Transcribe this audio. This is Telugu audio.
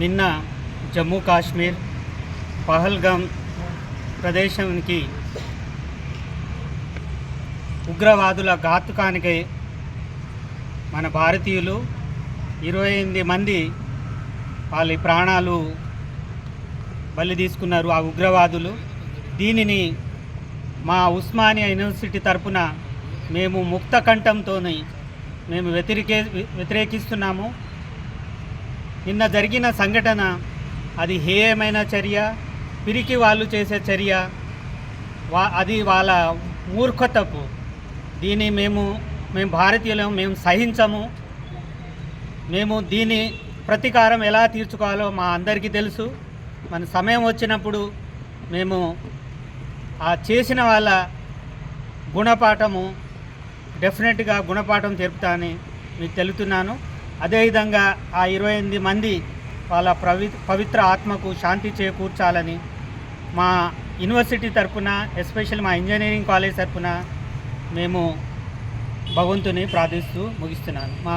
నిన్న జమ్మూ కాశ్మీర్ పహల్గామ్ ప్రదేశానికి ఉగ్రవాదుల ఘాతుకానికి మన భారతీయులు ఇరవై ఎనిమిది మంది వాళ్ళ ప్రాణాలు బలి తీసుకున్నారు ఆ ఉగ్రవాదులు. దీనిని మా ఉస్మానియా యూనివర్సిటీ తరపున మేము ముక్త కంఠంతో మేము వ్యతిరేకే వ్యతిరేకిస్తున్నాము. నిన్న జరిగిన సంఘటన అది హేయమైన చర్య పిరికి వాళ్ళు చేసే చర్య వా అది వాళ్ళ మూర్ఖతపు. దీన్ని మేము మేము భారతీయులం మేము సహించము. మేము దీని ప్రతీకారం ఎలా తీర్చుకోవాలో మా అందరికీ తెలుసు. మన సమయం వచ్చినప్పుడు మేము ఆ చేసిన వాళ్ళ గుణపాఠము డెఫినెట్గా గుణపాఠం తెలుపుతానని మీకు తెలుపుతున్నాను అదేవిధంగా ఆ ఇరవై ఎనిమిది మంది వాళ్ళ ప్రవి పవిత్ర ఆత్మకు శాంతి చేకూర్చాలని మా యూనివర్సిటీ తరపున ఎస్పెషల్ మా ఇంజనీరింగ్ కాలేజ్ తరఫున మేము భగవంతుని ప్రార్థిస్తూ ముగిస్తున్నాను. మా